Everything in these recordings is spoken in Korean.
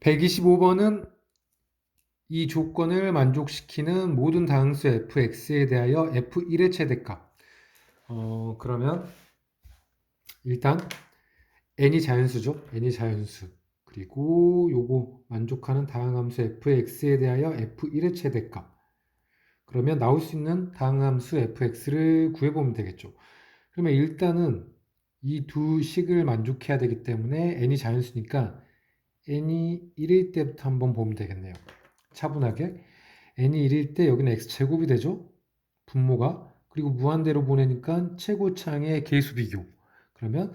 125번은 이 조건을 만족시키는 모든 다항수 fx에 대하여 f1의 최대값. 어, 그러면 일단 n이 자연수죠. n이 자연수. 그리고 요거 만족하는 다항함수 fx에 대하여 f1의 최대값. 그러면 나올 수 있는 다항함수 fx를 구해보면 되겠죠. 그러면 일단은 이 두 식을 만족해야 되기 때문에 n이 자연수니까 n이 1일 때부터 한번 보면 되겠네요. 차분하게 n이 1일 때 여기는 x제곱이 되죠. 분모가 그리고 무한대로 보내니까 최고창의 계수 비교 그러면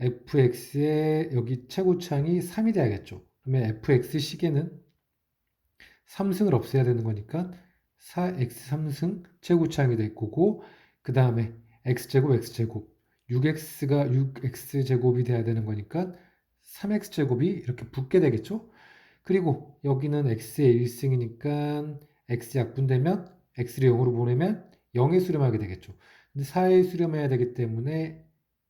fx의 여기 최고창이 3이 돼야겠죠. 그러면 fx 식에는 3승을 없애야 되는 거니까 4x 3승 최고창이 될 거고 그 다음에 x제곱 x제곱 6x가 6x제곱이 돼야 되는 거니까 3x제곱이 이렇게 붙게 되겠죠. 그리고 여기는 x의 1승이니까 x 약분되면 x를 0으로 보내면 0에 수렴하게 되겠죠. 근데 4에 수렴해야 되기 때문에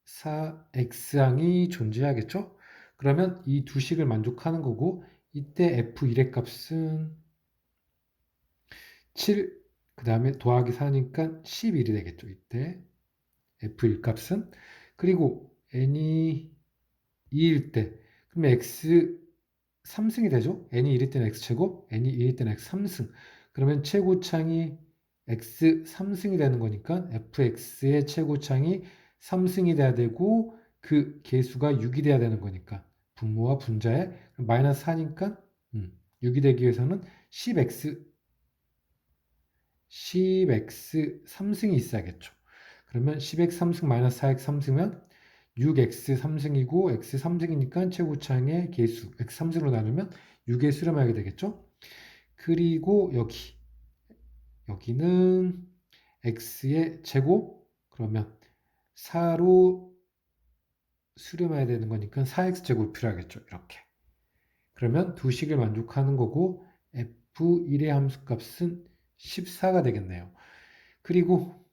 4x항이 존재하겠죠. 그러면 이 두 식을 만족하는 거고 이때 f1의 값은 7, 그 다음에 더하기 4니까 11이 되겠죠. 이때 f1 값은 그리고 n이 2일 때 그러면 x 3승이 되죠. n이 1일 때는 x제곱, n이 2일 때는 x 3승. 그러면 최고창이 x 3승이 되는 거니까 fx의 최고창이 3승이 돼야 되고 그 개수가 6이 돼야 되는 거니까 분모와 분자에 마이너스 4니까 음, 6이 되기 위해서는 10x 10x 3승이 있어야겠죠. 그러면 10x 3승 마이너스 4x 3승이면 6x 3승이고 x 3승이니까 최고창의 개수 x 3승으로 나누면 6에 수렴하게 되겠죠. 그리고 여기 여기는 x의 제곱 그러면 4로 수렴해야 되는 거니까 4x 제곱 필요하겠죠. 이렇게. 그러면 두 식을 만족하는 거고 f1의 함수값은 14가 되겠네요. 그리고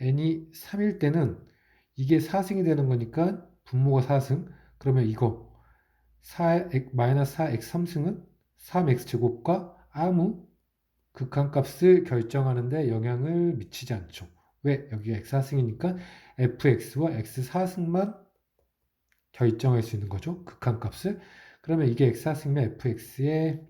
n이 3일 때는 이게 4승이 되는 거니까 분모가 4승 그러면 이거 4, 마이너스 4x 3승은 3x 제곱과 아무 극한값을 결정하는데 영향을 미치지 않죠. 왜? 여기가 x 4승이니까 fx와 x 4승만 결정할 수 있는 거죠. 극한값을. 그러면 이게 x 4승이면 fx에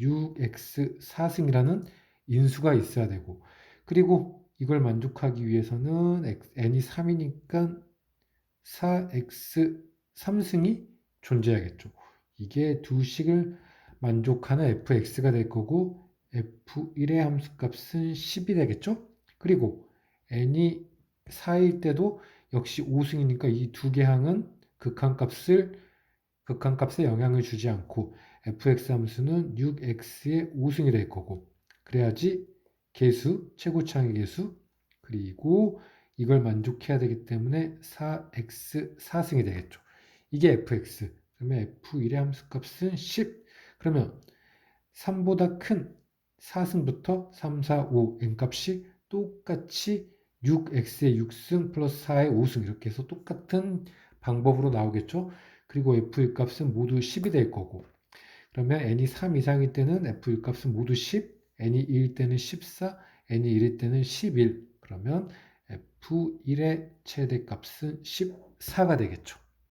6x 4승이라는 인수가 있어야 되고 그리고 이걸 만족하기 위해서는 n이 3이니까 4x 3승이 존재하겠죠. 이게 두 식을 만족하는 fx가 될 거고 f1의 함수값은 10이 되겠죠. 그리고 n이 4일 때도 역시 5승이니까 이 두 개 항은 극한값을 극한값에 영향을 주지 않고 fx 함수는 6x의 5승이 될 거고 그래야지 개수, 최고창의 개수, 그리고 이걸 만족해야 되기 때문에 4x 4승이 되겠죠. 이게 fx. 그러면 f1의 함수값은 10. 그러면 3보다 큰 4승부터 3, 4, 5 n값이 똑같이 6x의 6승 플러스 4의 5승 이렇게 해서 똑같은 방법으로 나오겠죠. 그리고 f1 값은 모두 10이 될 거고 그러면 n이 3 이상일 때는 f1 값은 모두 10 n이 2일 때는 14, n이 1일 때는 11. 그러면 f1의 최대값은 14가 되겠죠.